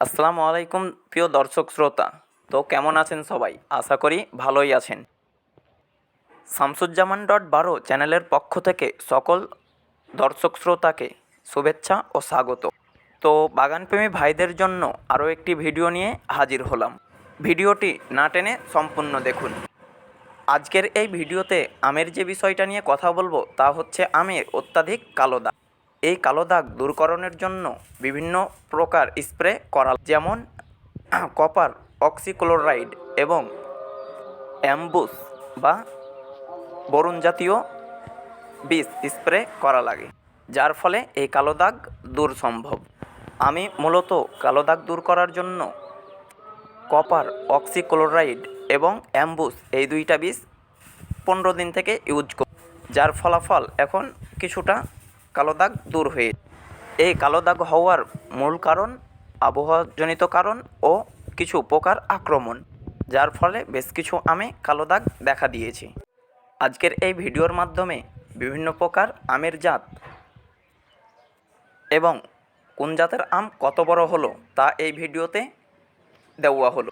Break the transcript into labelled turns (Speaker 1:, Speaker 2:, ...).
Speaker 1: আসসালামু আলাইকুম, প্রিয় দর্শক শ্রোতা। তো কেমন আছেন সবাই? আশা করি ভালোই আছেন। শামসুজ্জামান ডট বারো চ্যানেলের পক্ষ থেকে সকল দর্শক শ্রোতাকে শুভেচ্ছা ও স্বাগত। তো বাগানপ্রেমী ভাইদের জন্য আরও একটি ভিডিও নিয়ে হাজির হলাম। ভিডিওটি না টেনে সম্পূর্ণ দেখুন। আজকের এই ভিডিওতে আমের যে বিষয়টা নিয়ে কথা বলব তা হচ্ছে আমের অত্যাধিক কালো দাগ। এই কালো দাগ দূরকরণের জন্য বিভিন্ন প্রকার স্প্রে করা যেমন কপার, অক্সিক্লোরাইড এবং অ্যাম্বুস বা বরুণ জাতীয় বিষ স্প্রে করা লাগে, যার ফলে এই কালো দাগ দূর সম্ভব। আমি মূলত কালো দাগ দূর করার জন্য কপার, অক্সিক্লোরাইড এবং অ্যাম্বুস এই দুইটা বিষ পনেরো দিন থেকে ইউজ করি, যার ফলাফল এখন কিছুটা কালো দাগ দূর হয়ে এই কালো দাগ হওয়ার মূল কারণ আবহাওয়াজনিত কারণ ও কিছু পোকার আক্রমণ, যার ফলে বেশ কিছু আমে কালো দাগ দেখা দিয়েছে। আজকের এই ভিডিওর মাধ্যমে বিভিন্ন প্রকার আমের জাত এবং কোন জাতের আম কত বড় হলো তা এই ভিডিওতে দেওয়া হলো।